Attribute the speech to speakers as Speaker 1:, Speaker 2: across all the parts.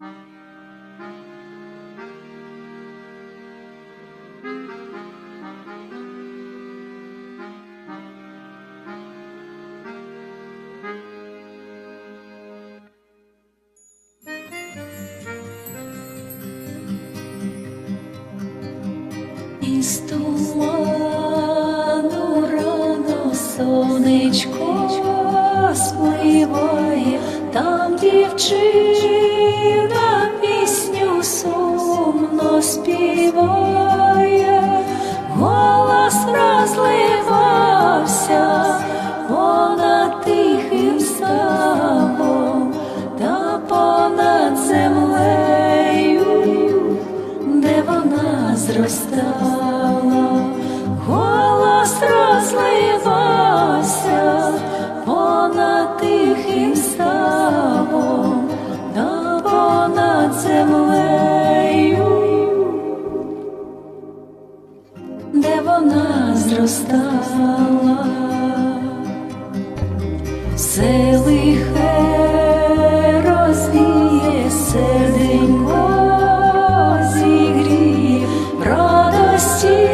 Speaker 1: Із туману рано сонечко там дівчина пісню сумно співає, голос розливався понад тихим ставом та понад землею де вона зростала, голос розливався понад тихим ставом землею, де вона зростала? Все лихе розвіє серденько зігріє. Радості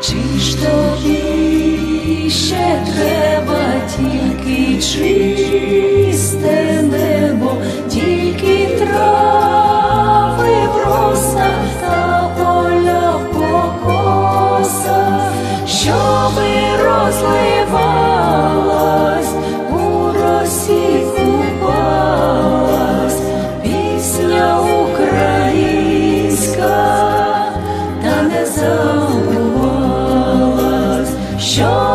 Speaker 1: Чи ж тобі ще треба тільки чисте небо, тільки трави в росах та поля в покосах, щоби розливалась у росі купалась пісня українська та не забувалась Show